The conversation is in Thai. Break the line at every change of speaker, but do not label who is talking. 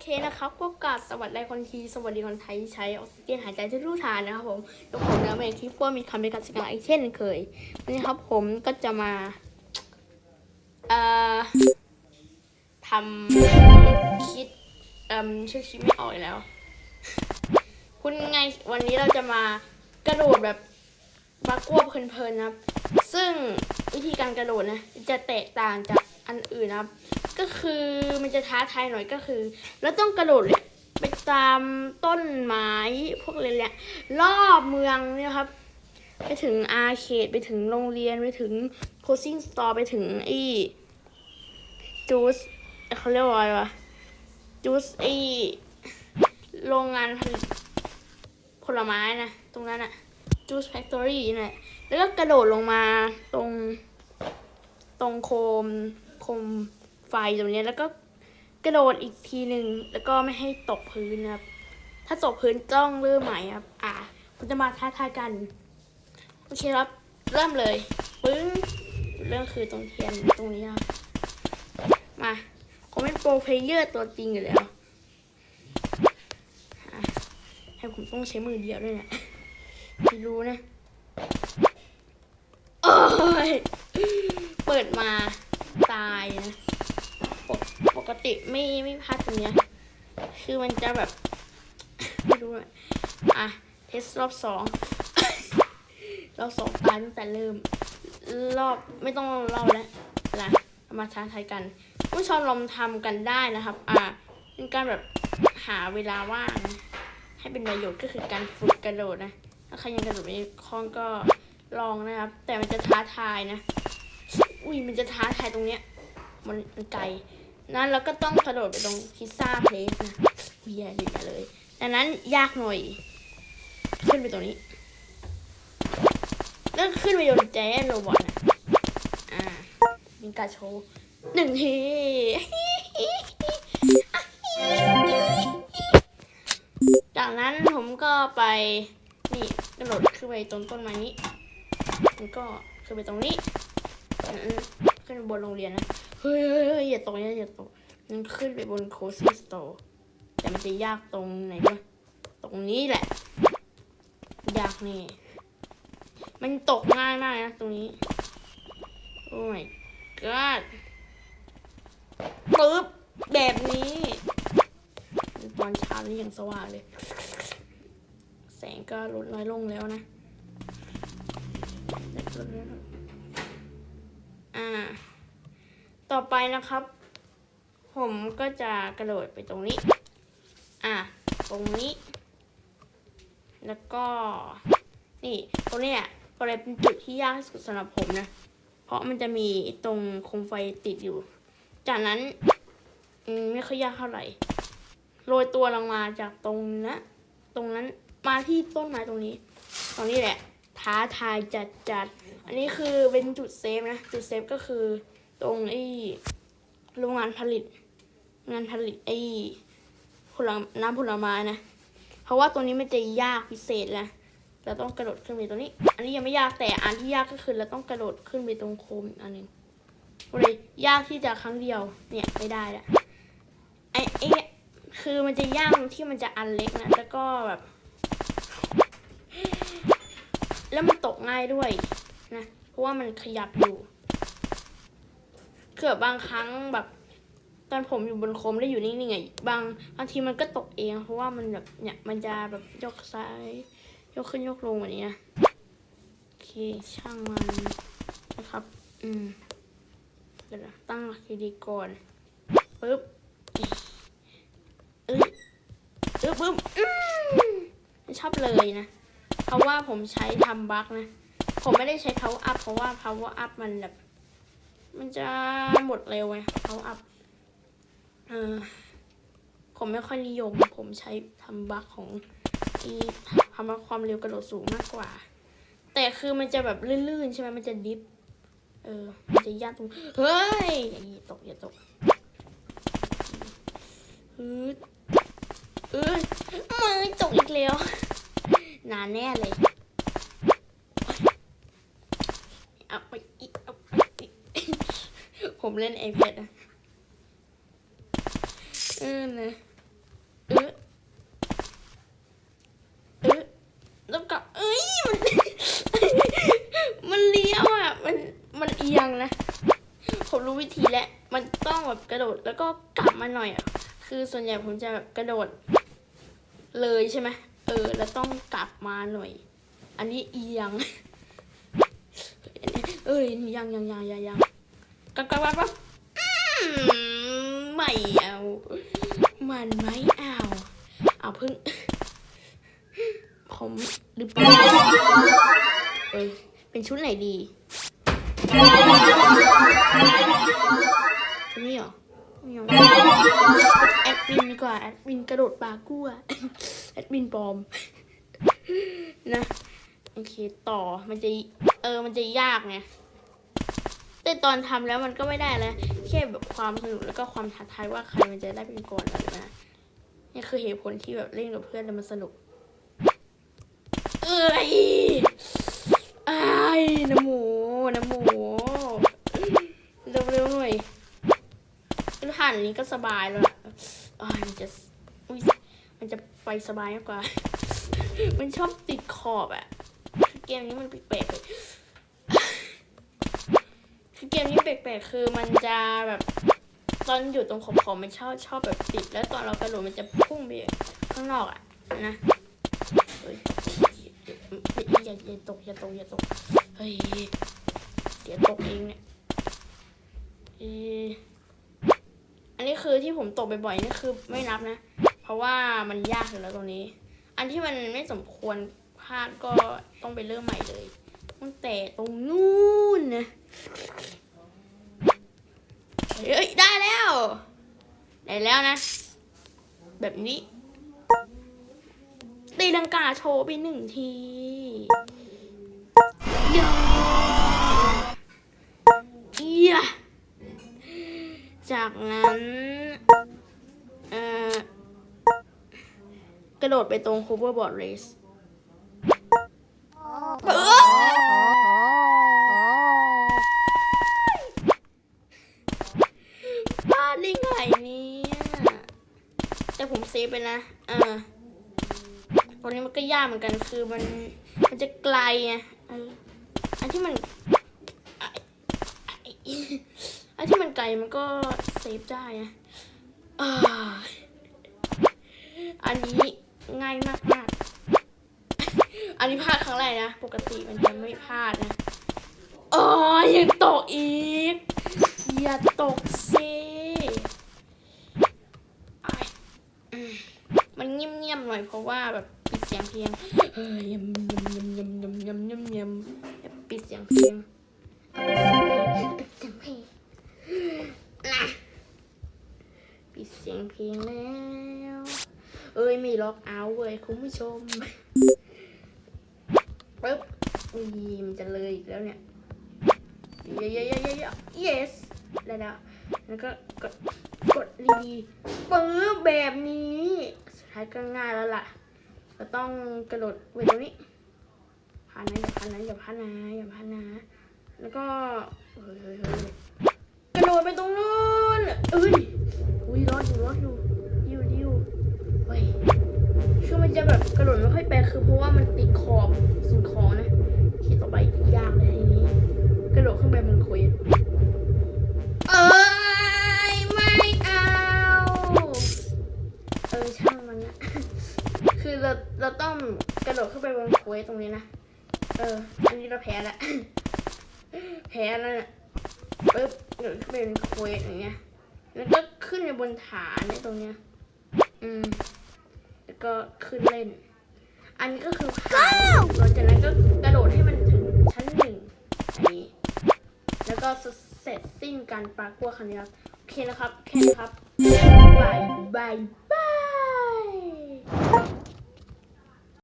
เคนะครับก็กราบสวัสดีคนทีสวัสดีคนไทยที่ใช้ออกซิเจนหายใจทุกๆทานนะครับผมทุกผมนะเมย์คิดว่ามีคำในการสกัดอีกเช่นเคยวันนี้ครับผมก็จะมาเอ่อทำคิดเอ่มชื่อคิดไม่ออกแล้ว คุณไงวันนี้เราจะมากระโดดแบบบักควบเพลินๆนะครับ ซึ่งวิธีการกระโดดนะจะแตกต่างจากอันอื่นนะครับ ก็คือมันจะท้าทายหน่อยก็คือเราต้องกระโดดเลยไปตามต้นไม้พวกอะไรเนี่ยรอบเมืองเนี่ยครับ ไปถึงอาเคดไปถึงโรงเรียนไปถึงโคซิ่งสตอร์ไปถึงไอ้จูสเขาเรียกว่าอะไรวะจูสไอ้โรงงานผลิตผลไม้นะตรงนั้นอะจูสแฟคทอรี่นี่แหละแล้วก็กระโดดลงมาตรง ตรงโคมโคม ไฟตรงนี้แล้วก็กระโดดอีกทีหนึ่งแล้วก็ไม่ให้ตกพื้นนะครับ ถ้าตกพื้นต้องเริ่มใหม่ครับ อะคุณจะมาท้าทายกันโอเคครับ เริ่มเลยปึ้งเรื่องคือตรงเทียนตรงนี้ครับมาผมเป็นโปรเพลเยอร์ตัวจริงอยู่แล้วให้ผมต้องใช้มือเดียวด้วยนี่ยไม่รู้นะโอ้ยเปิดมาตายนะ กปกติไม่ไม่พลาดตรงเนี้ย คือมันจะแบบ ไม่รู้อะอะ เทสรอบสองรอบสองตายตั้งแต่เริ่ม รอบไม่ต้องเล่าแล้วนะมาท้าทายกันผู้ชมลองทำกันได้นะครับ อะเป็นการแบบหาเวลาว่างให้เป็นประโยชน์ก็คือการฝึกกระโดดนะ ถ้าใครยังกระโดดไม่คล่องก็ลองนะครับ แต่มันจะท้าทายนะ อุ้ยมันจะท้าทายตรงเนี้ย มันมันไกล นั้นเราก็ต้องกระโดดไปตรงพิซซ่าเพลสนะเวียดีกันเลยดังนั้นยากหน่อย ขึ้นไปตรงนี้แล้วขึ้นไปโดนแจนโรบอทนะอ่ามีการโชว์หนึ่งทีจากนั้นผมก็ไปนี่กระโดดขึ้นไปตรงต้นไม้นี้มันก็ขึ้นไปตรงนี้ขึ้นบนโรงเรียนนะ เฮ้ยเฮ้ยเฮ้ยอย่าตกอย่าอย่าตกมันขึ้นไปบนโคซี่สโตร์แต่มันจะยากตรงไหนวะตรงนี้แหละ ยากนี่ มันตกง่ายมากนะตรงนี้ โอ้ my god ปึ๊บ แบบนี้ตอนเช้านี้ยังสว่างเลย แสงก็ลดน้อยลงแล้วนะอ่า ต่อไปนะครับ ผมก็จะกระโดดไปตรงนี้ อะ ตรงนี้ แล้วก็ นี่ ตรงเนี้ยก็เลยเป็นจุดที่ยากที่สุดสำหรับผมนะ เพราะมันจะมีตรงโคมไฟติดอยู่ จากนั้นมไม่ค่อยยากเท่าไหร่ โรยตัวลงมาจากตรงนั้นตรงนั้นมาที่ต้นไม้ตรงนี้ ตรงนี้แหละ ท้าทายจัดจัด อันนี้คือเป็นจุดเซฟนะ จุดเซฟก็คือ ตรงไอ้โรงงานผลิต งานผลิตไอ้ผลน้ำผลไม้นะ เพราะว่าตรงนี้มันจะยากพิเศษนะเราต้องกระโดดขึ้นไปตรงนี้ อันนี้ยังไม่ยากแต่อันที่ยากก็คือเราต้องกระโดดขึ้นไปตรงโคมอันหนึ่งเลยยากที่จะครั้งเดียวเนี่ยไม่ได้ละไอ้ไอ้คือมันจะยากที่มันจะอันเล็กนะแล้วก็แบบ แล้วมันตกง่ายด้วยนะ เพราะว่ามันขยับอยู่ เกือบบางครั้งแบบ ตอนผมอยู่บนโคมแล้วอยู่นิ่งๆอะบางบางทีมันก็ตกเอง เพราะว่ามันแบบเนี่ยมันจะแบบยกซ้าย ยกขึ้นยกลงแบบนี้นะโอเคช่างมันนะครับ อืมเดี๋ยวตั้งหลักดีก่อนปึ๊บเอ้ยเอ้ยปึ๊บอืมชอบเลยนะ เพราะว่าผมใช้ทำบั๊กนะ ผมไม่ได้ใช้ power up เพราะว่า power up มันแบบ มันจะหมดเร็วไง power up เออผมไม่ค่อยนิยม ผมใช้ทำบั๊กของที่ทำว่าความเร็วกระโดดสูงมากกว่า แต่คือมันจะแบบลื่นๆ ใช่ไหมมันจะดิฟ เออ มันจะยากตรง เฮ้ย อย่าตก อย่าตกฮึดเอ้ยมือตกอีกแล้ว นานแน่เลย ผมเล่น iPad อะเออนะเออเออแล้วก็เอ้ย มัน มันเลี้ยวอะ มัน มันเอียงนะ ผมรู้วิธีแล้ว มันต้องแบบกระโดดแล้วก็กลับมาหน่อยอะ คือส่วนใหญ่ผมจะแบบกระโดด เลยใช่ไหมเออ แล้วต้องกลับมาหน่อย อันนี้เอียง เอ้ยยังยังยังยังยัง กลับกลับกลับกลับไม่เอา มันไม่เอา เอาพิ่งผมลืมไปเอ้ยเป็นชุดไหนดีชุดนี้เหรอไม่เอาแอดมินดีกว่า แอดมินกระโดดปลากั้วแอดมินปลอม นะ โอเค ต่อมันจะ เออ มันจะยากไง แต่ตอนทำแล้วมันก็ไม่ได้แล้วแค่แบบความสนุกแล้วก็ความท้าทายว่าใครมันจะได้เป็นก่อนนะนี่คือเหตุผลที่แบบเล่นกับเพื่อนแล้วมันสนุก เอ้ยไอ้น้ำหมูน้ำหมูเร็วๆหน่อยแล้วผ่านนี้ก็สบายแล้วล่ะอ้ยมันจะอุ๊ยมันจะไปสบายมากกว่า มันชอบติดขอบอะเกมนี้มันแปลกๆเลยคือเก มนี้แปลกๆคือมันจะแบบตอนอยู่ตรงขอบๆมันชอบชอบแบบติด แล้วตอนเรากระโดดมันจะพุ่งไปข้างนอกอะนะอย่าอย่าตกอย่าตกอย่าตกเฮ้ยเสียวตกเองเนี่ยอันนี้คือที่ผมตกบ่อยๆนี่คือไม่นับนะ เพราะว่ามันยากอยู่แล้วตรงนี้ อันที่มันไม่สมควรพลาดก็ต้องไปเริ่มใหม่เลยตั้งแต่ตรงนู้นนะ เฮ้ยได้แล้ว ได้แล้วนะ แบบนี้ตีลังกาโชว์ไปหนึ่งทียาเอียจากนั้น เอ่อ กระโดดไปตรง hoverboard race เซฟไปนะ เออตรงนี้มันก็ยากเหมือนกัน คือมัน มันจะไกลไงอันที่มัน อันที่มันไกลมันก็เซฟได้ไงอ่าอันนี้ง่ายมากมากๆอันนี้พลาดครั้งแรกนะ ปกติมันจะไม่พลาดนะอ๋อยังตกอีก อย่าตกสิ มันเงียบๆหน่อยเพราะว่าแบบปิดเสียงเพียงเฮ้ยยำยำยำยำยำยำยำปิดเสียงเพลงปิดเสียงเพียงปิดเสียงเพียงแล้ว เอ้ยไม่ล็อกเอาเลยคุณผู้ชมปึ๊บมีมันจะเลยอีกแล้วเนี่ยเยอะเยอะเยอะเย yes แล้วแล้วก็กดกดรีปึ๊บแบบนี้ สุดท้ายก็ง่ายแล้วล่ะจะต้องกระโดดไว้ตรงนี้พานนะอย่าพานนะอย่าพานนะอย่าพานนะ แล้วก็เฮ้ยเฮ้ย แพ้แล้วน่ะปึ๊บกระโดดขึ้นไปบนเควสอย่างเงี้ยแล้วก็ขึ้นไปบนฐานเนี่ยตรงเนี้ย อืม แล้วก็ขึ้นเล่น อันนี้ก็คือผ่านหลังจากนั้นก็กระโดดให้มันถึงชั้นหนึ่งอันนี้ แล้วก็เสร็จสิ้นการปากัวครั้งนี้ครับ โอเคนะครับ แค่นี้ครับบายบาย